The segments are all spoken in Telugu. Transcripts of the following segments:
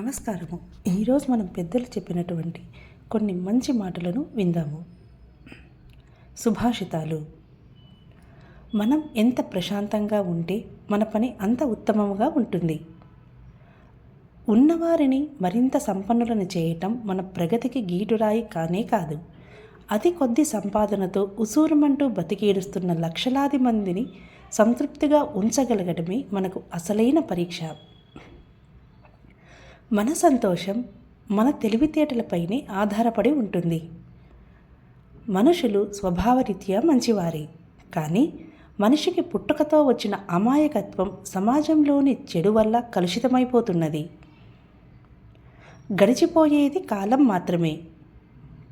నమస్కారము. ఈరోజు మనం పెద్దలు చెప్పినటువంటి కొన్ని మంచి మాటలను విందాము. సుభాషితాలు. మనం ఎంత ప్రశాంతంగా ఉంటే మన పని అంత ఉత్తమముగా ఉంటుంది. ఉన్నవారిని మరింత సంపన్నులను చేయటం మన ప్రగతికి గీటురాయి కానే కాదు. అతి కొద్ది సంపాదనతో ఉసూరుమంటూ బతికేడుస్తున్న లక్షలాది మందిని సంతృప్తిగా ఉంచగలగడమే మనకు అసలైన పరీక్ష. మన సంతోషం మన తెలివితేటలపైనే ఆధారపడి ఉంటుంది. మనుషులు స్వభావరీత్యా మంచివారే. కానీ మనిషికి పుట్టుకతో వచ్చిన అమాయకత్వం సమాజంలోని చెడు వల్ల కలుషితమైపోతున్నది. గడిచిపోయేది కాలం మాత్రమే.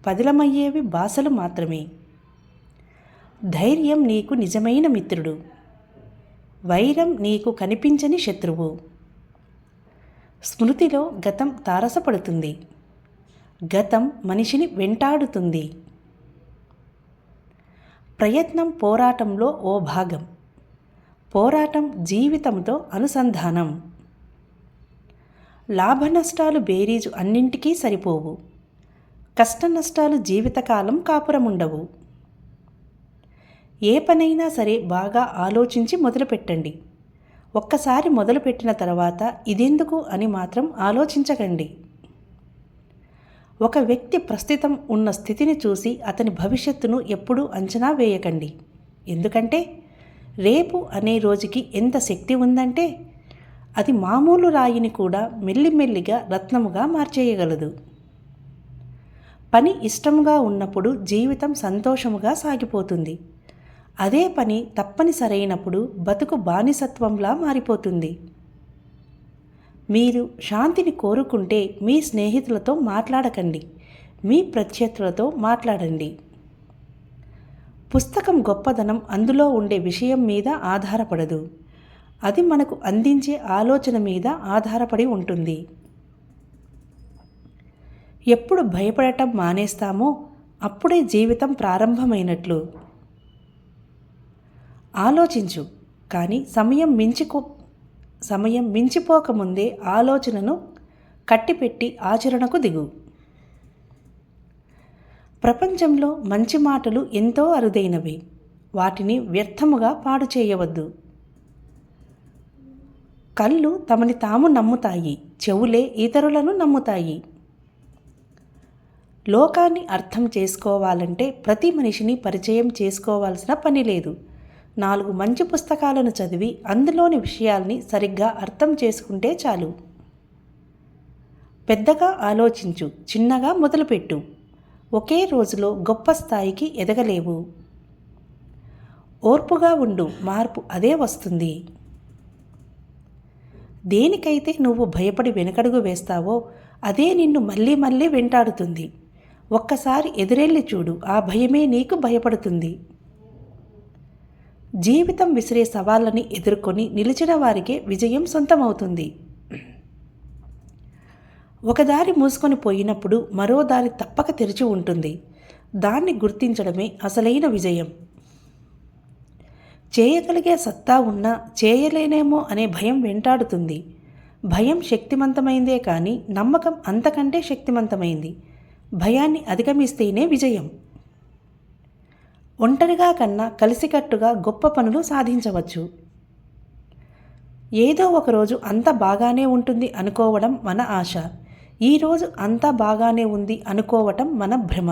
పదిలమయ్యేవి బాసలు మాత్రమే. ధైర్యం నీకు నిజమైన మిత్రుడు. వైరం నీకు కనిపించని శత్రువు. స్మృతిలో గతం తారసపడుతుంది. గతం మనిషిని వెంటాడుతుంది. ప్రయత్నం పోరాటంలో ఓ భాగం. పోరాటం జీవితంతో అనుసంధానం. లాభనష్టాలు బేరీజు అన్నింటికీ సరిపోవు. కష్ట నష్టాలు జీవితకాలం కాపురముండవు. ఏ పనైనా సరే బాగా ఆలోచించి మొదలుపెట్టండి. ఒక్కసారి మొదలుపెట్టిన తర్వాత ఇదెందుకు అని మాత్రం ఆలోచించకండి. ఒక వ్యక్తి ప్రస్తుతం ఉన్న స్థితిని చూసి అతని భవిష్యత్తును ఎప్పుడూ అంచనా వేయకండి. ఎందుకంటే రేపు అనే రోజుకి ఎంత శక్తి ఉందంటే అది మామూలు రాయిని కూడా మెల్లిమెల్లిగా రత్నముగా మార్చేయగలదు. పని ఇష్టముగా ఉన్నప్పుడు జీవితం సంతోషముగా సాగిపోతుంది. అదే పని తప్పనిసరైనప్పుడు బతుకు బానిసత్వంలా మారిపోతుంది. మీరు శాంతిని కోరుకుంటే మీ స్నేహితులతో మాట్లాడకండి. మీ ప్రత్యర్థులతో మాట్లాడండి. పుస్తకం గొప్పదనం అందులో ఉండే విషయం మీద ఆధారపడదు. అది మనకు అందించే ఆలోచన మీద ఆధారపడి ఉంటుంది. ఎప్పుడు భయపడటం మానేస్తామో అప్పుడే జీవితం ప్రారంభమైనట్లు. ఆలోచించు. కానీ సమయం మించికో సమయం మించిపోకముందే ఆలోచనను కట్టిపెట్టి ఆచరణకు దిగు. ప్రపంచంలో మంచి మాటలు ఎంతో అరుదైనవి. వాటిని వ్యర్థముగా పాడు చేయవద్దు. కళ్ళు తమని తాము నమ్ముతాయి. చెవులే ఇతరులను నమ్ముతాయి. లోకాన్ని అర్థం చేసుకోవాలంటే ప్రతి మనిషిని పరిచయం చేసుకోవాల్సిన పని లేదు. నాలుగు మంచి పుస్తకాలను చదివి అందులోని విషయాల్ని సరిగ్గా అర్థం చేసుకుంటే చాలు. పెద్దగా ఆలోచించు చిన్నగా మొదలుపెట్టు. ఒకే రోజులో గొప్ప స్థాయికి ఎదగలేవు. ఓర్పుగా ఉండు మార్పు అదే వస్తుంది. దేనికైతే నువ్వు భయపడి వెనకడుగు వేస్తావో అదే నిన్ను మళ్ళీ మళ్ళీ వెంటాడుతుంది. ఒక్కసారి ఎదురెళ్ళి చూడు ఆ భయమే నీకు భయపడుతుంది. జీవితం విసిరే సవాళ్ళని ఎదుర్కొని నిలిచిన వారికే విజయం సొంతమవుతుంది. ఒక దారి మూసుకొని పోయినప్పుడు మరో దారి తప్పక తెరిచి ఉంటుంది. దాన్ని గుర్తించడమే అసలైన విజయం. చేయగలిగే సత్తా ఉన్నా చేయలేనేమో అనే భయం వెంటాడుతుంది. భయం శక్తివంతమైందే కానీ నమ్మకం అంతకంటే శక్తివంతమైంది భయాన్ని అధిగమిస్తేనే విజయం. ఒంటరిగా కన్నా కలిసికట్టుగా గొప్ప పనులు సాధించవచ్చు. ఏదో ఒకరోజు అంత బాగానే ఉంటుంది అనుకోవడం మన ఆశ. ఈరోజు అంతా బాగానే ఉంది అనుకోవటం మన భ్రమ.